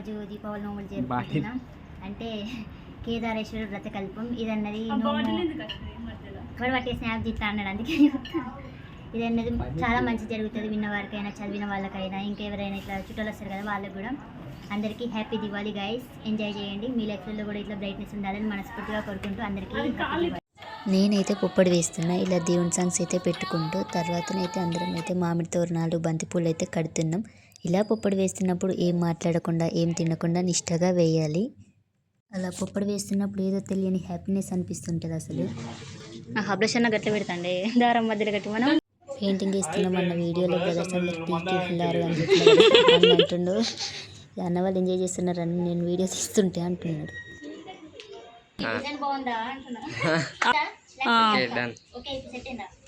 ఈరోజు దీపావళి నోములు జరుపుకుంటున్నాం. అంటే కేదారేశ్వర వ్రతకల్పం ఇది అన్నది వాడు పట్టే స్నాప్ తీస్తా అన్నాడు అందుకే. ఇది అన్నది చాలా మంచి జరుగుతుంది విన్న వారికైనా చదివిన వాళ్ళకైనా. ఇంకెవరైనా ఇట్లా చుట్టాలు వస్తారు కదా వాళ్ళకి కూడా. అందరికీ హ్యాపీ దివాళీ గైస్ ఎంజాయ్ చేయండి. మీ లైఫ్లో కూడా ఇట్లా బ్రైట్నెస్ ఉండాలని మనస్ఫూర్తిగా కోరుకుంటూ అందరికీ. నేనైతే పుప్పడి వేస్తున్నా ఇలా దేవుని సాంగ్స్ అయితే పెట్టుకుంటూ తర్వాతనైతే అందరం అయితే మామిడి తోరణాలు బంతిపూలు అయితే కడుతున్నాం. ఇలా పుప్పడి వేస్తున్నప్పుడు ఏం మాట్లాడకుండా ఏం తినకుండా నిష్టగా వేయాలి. అలా పుప్పడి వేస్తున్నప్పుడు ఏదో తెలియని హ్యాపీనెస్ అనిపిస్తుంటుంది అసలు. అన్న గట్ల పెడతాండే. దారం మధ్యలో కట్టి మనం పెయింటింగ్ వేస్తున్నాం అన్న వీడియోలో బ్రదర్స్ అందరు పీకి అని చెప్పి అని అంటుండు అన్న వాళ్ళు ఎంజాయ్ చేస్తున్నారని నేను వీడియో తీస్తుంటే అంటున్నాడు. బాగుందా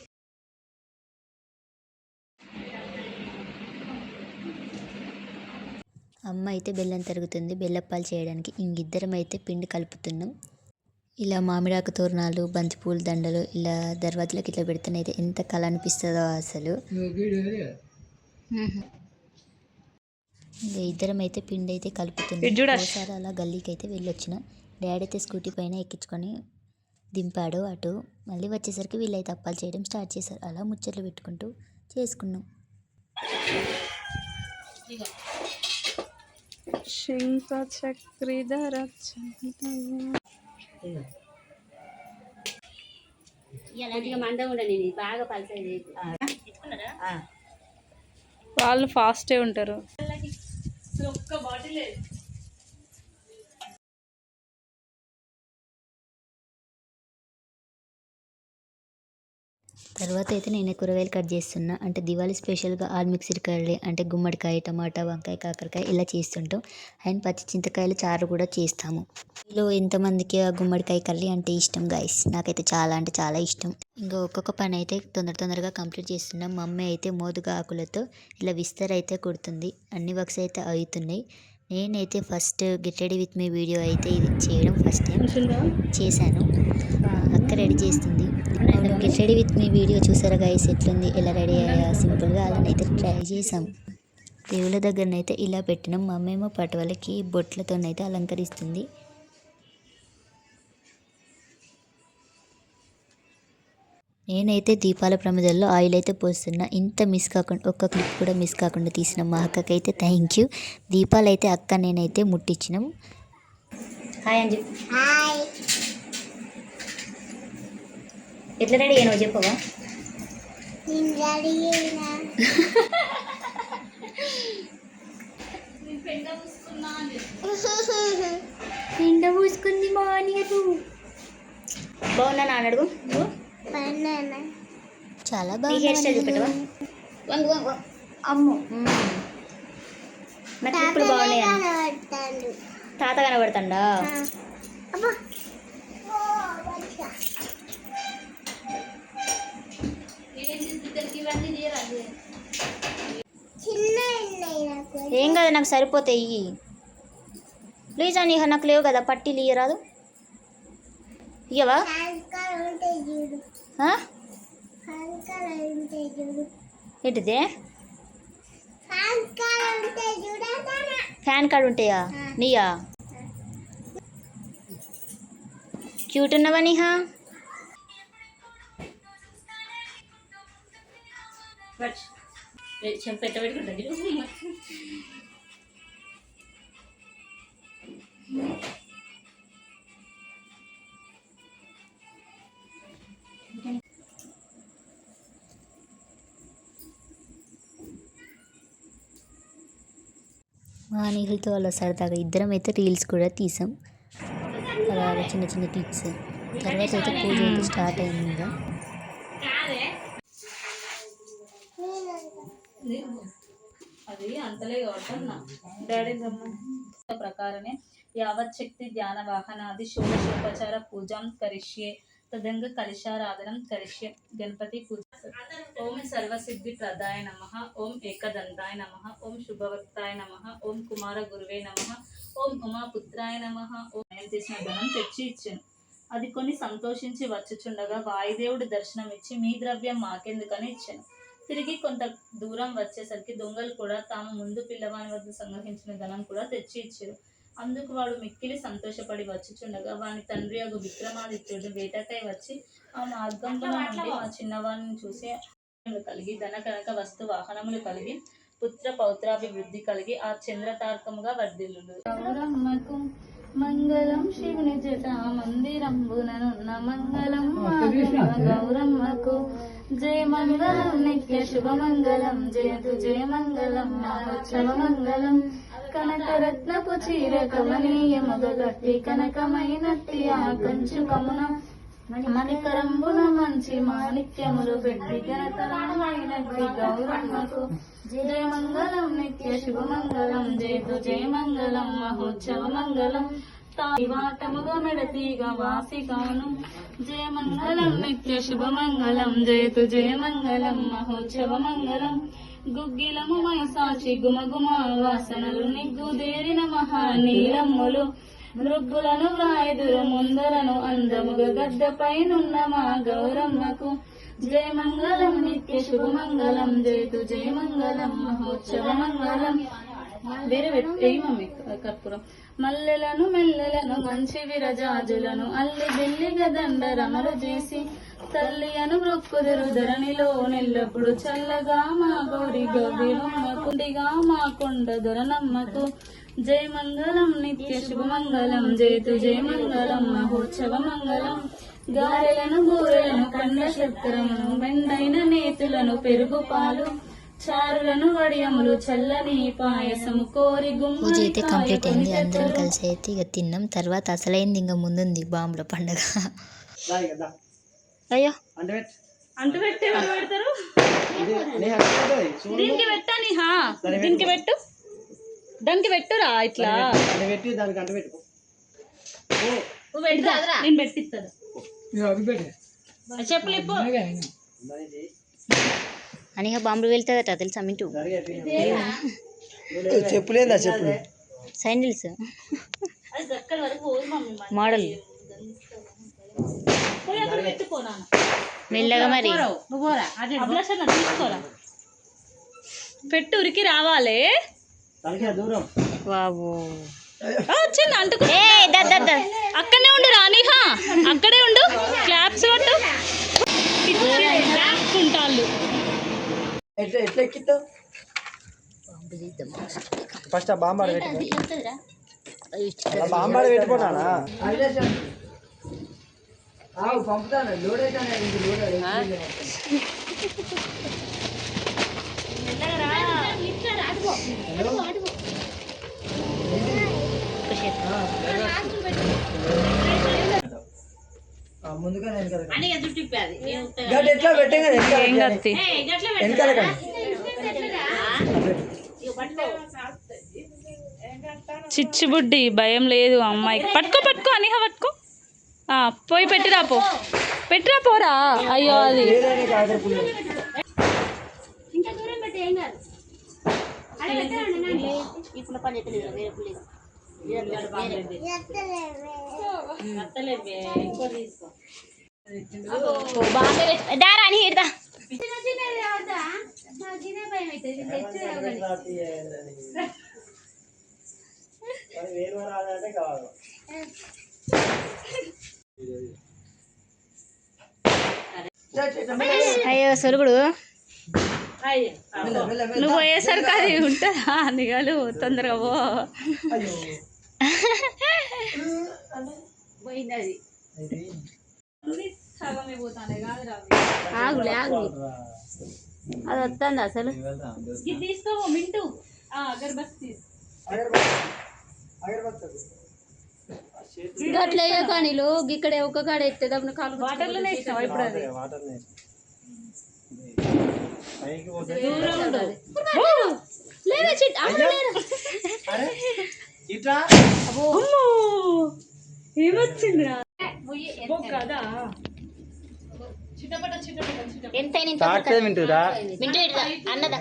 అమ్మ అయితే బెల్లం తరుగుతుంది. బెల్లప్పాలు చేయడానికి ఇంగిద్దరం అయితే పిండి కలుపుతున్నాం. ఇలా మామిడాకు తోరణాలు బంతిపూల దండలు ఇలా దర్వాజలకు ఇట్లా పెడితేనైతే ఎంత కళ అనిపిస్తుందో అసలు. ఇంకా ఇద్దరం అయితే పిండి అయితే కలుపుతున్నాం ఒకసారి అలా గల్లీకి అయితే వెళ్ళొచ్చిన. డాడీ అయితే స్కూటీ పైన ఎక్కించుకొని దింపాడు అటు. మళ్ళీ వచ్చేసరికి వీళ్ళైతే అప్పాలు చేయడం స్టార్ట్ చేశారు. అలా ముచ్చట్లు పెట్టుకుంటూ చేసుకున్నాం. శంఖ చక్రిధర ఇలాంటిగా మందం ఉండండి ఇది బాగా తర్వాత అయితే నేను కూరగాయలు కట్ చేస్తున్నా. అంటే దివాళీ స్పెషల్గా ఆల్ మిక్స్డ్ కర్రీ అంటే గుమ్మడికాయ టమాటా వంకాయ కాకరకాయ ఇలా చేస్తుంటాం. అండ్ పచ్చి చింతకాయలు చారు కూడా చేస్తాము. మీలో ఎంతమందికి ఆ గుమ్మడికాయ కర్రీ అంటే ఇష్టం గైస్ నాకైతే చాలా అంటే చాలా ఇష్టం. ఇంకా ఒక్కొక్క పని అయితే తొందర తొందరగా కంప్లీట్ చేస్తున్నాం. మమ్మీ అయితే మోదుగా ఆకులతో ఇలా విస్తర్ అయితే కుడుతుంది. అన్ని వర్క్స్ అయితే అవుతున్నాయి. నేనైతే first get ready with me video అయితే ఇది చేయడం ఫస్ట్ టైం చేశాను. అక్క రెడీ చేస్తుంది. Get ready with me video చూసారా గైస్ ఎట్లుంది? ఎలా రెడీ అయ్యా? సింపుల్గా అలానైతే ట్రై చేసాం. దేవుళ్ళ దగ్గరనైతే ఇలా పెట్టినాం. మా అమ్మేమో పటవలకి బొట్లతోనైతే అలంకరిస్తుంది. నేనైతే దీపాల ప్రమిదల్లో ఆయిల్ అయితే పోస్తున్నా. ఇంత మిస్ కాకుండా ఒక్క క్లిప్ కూడా మిస్ కాకుండా తీసిన మా అక్కకైతే థ్యాంక్ యూ దీపాలు అయితే అక్క నేనైతే ముట్టించినాం హాయ్ అని చెప్పు ఎట్లా రెడీ అయినావు చెప్పవా? నిండా పూసుకుంది మా నీరు బాగున్నా నాన్న అడుగు? చాలా నీ హెయిర్ స్టైల్ బాగా చూపెట్టవా. అమ్మో. క్లిప్పులు బాగున్నాయి? తాత కనబడుతుండా? ఏం కదా నాకు సరిపోతాయి ప్లీజ్ అని నాకు లేవు కదా పట్టీలు ఇయ్యరాదు ఇయ్యవా? ఏంటిదే? ఫ్యాన్ కార్డ్ ఉంటాయా? నీయా? క్యూట్ ఉన్నావా నీహా? మా నీళ్ళతో అలా సరదాగా ఇద్దరం అయితే రీల్స్ కూడా తీసాం. అలా అలా చిన్న చిన్న క్లిప్స్ తర్వాత అయితే పూజ అయితే స్టార్ట్ అయింది ఇంకా అది అంతలే కొడుతున్నా డాడీ ప్రకారమే యావత్ శక్తి ధ్యాన వాహనాది షోడశోపచార పూజాం కరిష్యే. తదంగ కలిశారాధనం కరిష్యే. గణపతి పూజ. ఓం సర్వసిద్ధి ప్రదాయ నమ. ఓం ఏకదంతాయ నమ. ఓం శుభవక్తాయ నమ. ఓం కుమార గురువే నమ. ఓం ఉమాపుత్రాయ నమ. ఓం నేను చేసిన ధనం తెచ్చి ఇచ్చాను. అది కొని సంతోషించి వచ్చుచుండగా వాయుదేవుడు దర్శనం ఇచ్చి మీ ద్రవ్యం మాకెందుకని ఇచ్చాను. తిరిగి కొంత దూరం వచ్చేసరికి దొంగలు కూడా తాము ముందు పిల్లవాని వద్ద సంగ్రహించిన ధనం కూడా తెచ్చి ఇచ్చారు. అందుకు వాడు మిక్కిలి సంతోషపడి వచ్చుచుండగా వాని తండ్రి యొక్క విక్రమాదిత్యుడు వేటకై వచ్చి ఆ మార్గంలో నుండి మా చిన్నవాడిని చూసి కలిగి ధన కనక వస్తు వాహనములు కలిగి పుత్ర పౌత్రాభివృద్ధి కలిగి ఆ చంద్రతారకముగా గౌరమ్మకు మంగళం శివుని జట మందిరంబుననున్న మంగళం గౌరమ్మకు. జయ మంగళం నిత్య శుభ మంగళం జయతు జయ మంగళం మహోత్సవ మంగళం. కనకరత్నపు చీర కమనీయముగ గట్టి కనకమైనట్టి ఆ కంచు కమున. మణికరంబుల మంచి మాణిక్యములు పెట్టి ఘనతరమైనట్టి గౌరమ్మకు జయ మంగళం నిత్య శుభమంగళం జయతు జయ మంగళం మహోత్సవ మంగళం. తాయివాటముగా మెడతీగా వాసిగాను. జయ నిత్య శుభమంగళం జయతు జయమంగళం మహోత్సవ మంగళం. గుగ్గిలము మై సాచి గుమగుమ వాసనలు నిగ్గుదేరిన మహానీలమ్ములు మృగ్గులను వ్రాయదురు ముందరను అందముగా గద్దపైనున్న మా గౌరమ్మకు. జయ మంగళం నిత్య శుభ మంగళం జయతు జయ మంగళం మహోత్సవ మంగళం. వేరే మమ్మీ కర్పూరం. మల్లెలను మెల్లెలను మంచి విరజాజులను అల్లి బిల్లిగా దండరమలు చేసి. తల్లి అను మొక్కుదురు ధరణిలో నెల్లప్పుడు చల్లగా మా గౌరి గౌరిగా మా కొండ ధరనమ్మకు జయ మంగళం నిత్య శుభ మంగళం జయతు జయ మంగళం మహోత్సవ మంగళం. గారెలను గూరెలను కండ చక్రమును మెండైన నేతులను పెరుగు పాలు చారులను వడియములు చల్లని పాయసము కోరి పూజ అయితే కంప్లీట్ అయింది. అందరం కలిసి అయితే ఇక తిన్నాం. తర్వాత అసలైంది ఇంకా ముందుంది బాంబుల పండగ. అయ్యో. అంటే పెట్టు. పెట్టి పెడతారు. దీనికి పెట్టాని హా దీనికి పెట్టు. దానికి పెట్టురా ఇట్లా? అంటే పెట్టి దానికి అంట పెట్టుకో ఓ, నువ్వు పెడతా. నేను పెట్టిస్తాను. చెప్పులు ఇప్పు దాని చేయి. అని బాంబులు వెళ్తుందట తెలుసా మింటూ? చెప్పులేదా చెప్పులు శాండిల్స్. మోడల్. మెల్లగా మరి. పెట్టు ఉరికి రావాలి. బాబు ఆ, వచ్చింది అంటుకో. ఏ దా దా దా. అక్కడనే ఉండు రానిహా. అక్కడే ఉండు. క్లాప్స్ కొట్టు కుంటాళ్ళు ఎట్లా ఎట్లా ఎక్కిస్తావు ఫస్ట్ ఆ బాంబాడ పెట్టుకో. బాంబాడ పెట్టుకున్నానా పంపుతాను? లోడ్ అయితే లోడ్ ముందుగా నేను కదా గడ్డ ఎట్లా వెనకాల కానీ చిచ్చుబుడ్డి భయం లేదు అమ్మాయికి. పట్టుకో పట్టుకో అనిహ పట్టుకో. ఆ, పోయి పెట్టిరా పో. పెట్టిరా పోరా. అయ్యో అది. లేదని కాకర పుల్లు దారా అని. ఇడదా మరి వేరు రాదంటే కావాలి అయ్యో సొరుగుడు. నువ్వు పోయేసరికి అది ఉంటుందా? నిఘాలు తొందరగా పో. ఆగులే ఆగులే అది వస్తుంది అసలు. ఇది తీసుకో మింటూ. ఆ, అగరబత్తి గట్ల కానీ ఇక్కడ ఒక కాడ ఎత్తే దప్పున కాలు వాటర్లోనే ఇస్తావా ఇప్పుడు అది? వాటర్ పోతే లేదా చిట్. అమ్మ లేరా? అరే ఇట్లా ఏమొచ్చిందిరా? కదా. చిటపట చిటపట చిటపట. ఎంతైనా ఇంత తాకితే వింటురా మింటూ ఇడదా అన్నదా?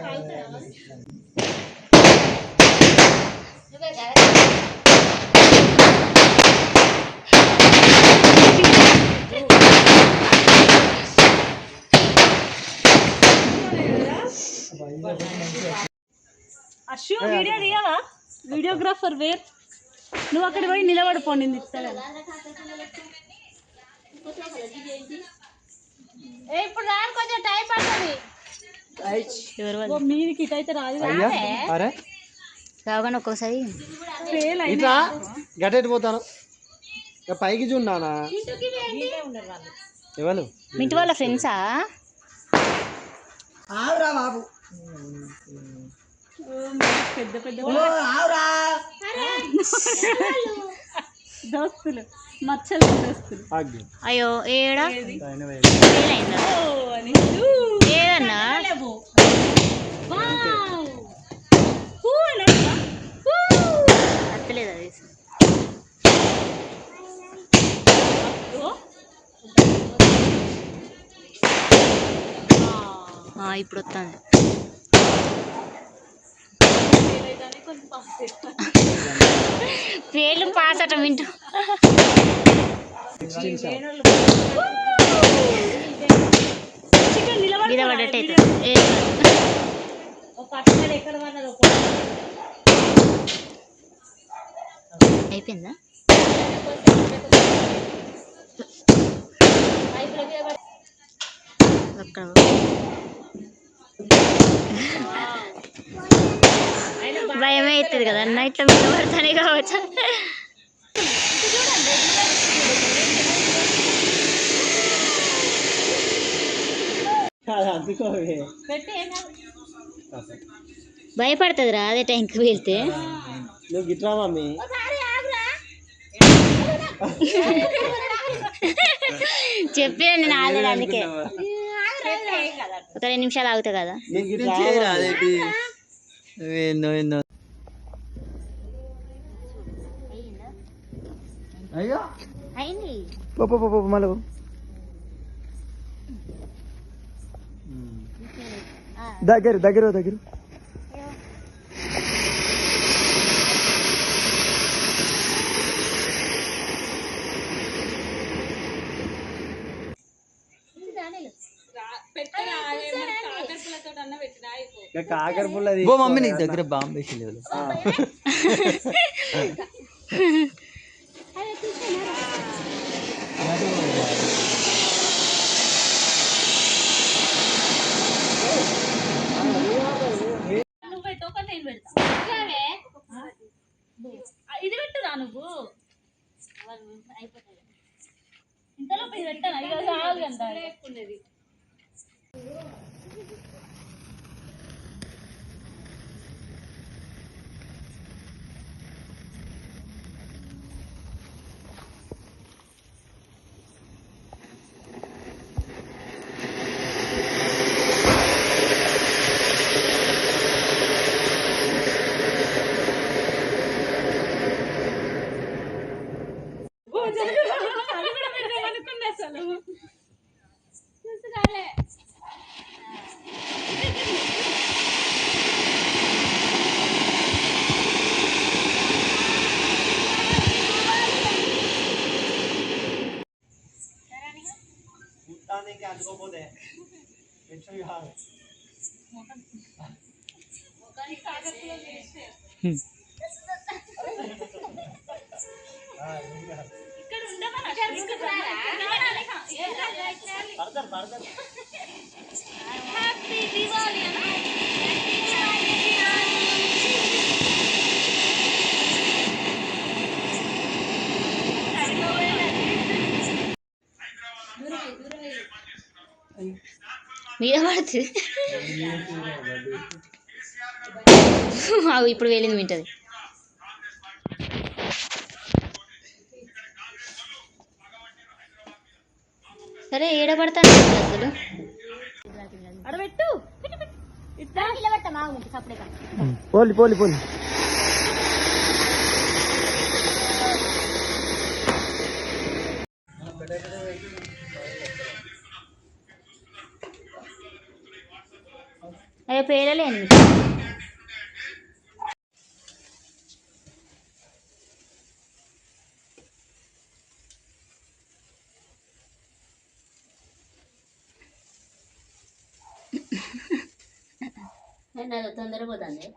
అశ్వ వీడియో తీయవా? Videographer where. నువ్వు అక్కడ పోయి నిలబడిపోండి ఇస్తాను ఇప్పుడు రాను కొంచెం టైం పడుతుంది. మీదికి ఇటైతే రాదు. ఇట్లా పోతాను పైకి చూడానా ఎవరు? వాళ్ళ ఫ్రెండ్సా? బాబు. పెద్ద పెద్ద దోస్తులు మచ్చలు దోస్తులు. అయ్యో ఏడా? ఏదన్నా. అత్తలేదు అది. ఇప్పుడు వస్తుంది ఫెయిల్ అయితేనే కొంచెం పాస్ చేస్తా. పేర్లు పాస్ అట వింటూ మీద పడ్డట్టయితే అయిపోయిందా? అక్కడ భయమే అవుతుంది కదా అన్న ఇట్లా మీద పడతానే కావచ్చు. భయపడుతుంది రా అదే టైంకి వెళ్తే. నువ్వు గిట్రా మమ్మీ? చెప్పాను నేను ఆల్రెడీ అందుకే ఒక రెండు నిమిషాలు ఆగుతా కదా నీకు గిట్రా అయ్యో. అయింది. పో పో పో, పో మళ్ళీ దగ్గర దగ్గర దగ్గర. కాకర పుల్లది ఓ మమ్మీ నీకు దగ్గర బాంబు వేసి లేదు నువ్వు పెట్టు ఒక నేను పెడతా ఇది పెట్టురా నువ్వు. ఇంతలో ఇది పెట్టాను? ఇక చాలు అంత అందుకోపోతే కాదు ఇక్కడ ఉండమని పడతారు పడతారు హ్యాపీ దివాళీ అన్న మీద పడుతుంది అవి ఇప్పుడు వెళ్ళింది వింటది. సరే ఏడ పడతాను అసలు. పోలి పోలి పోలి. పేరలు ఎనిమిది నాది తొందరగా పోతుంది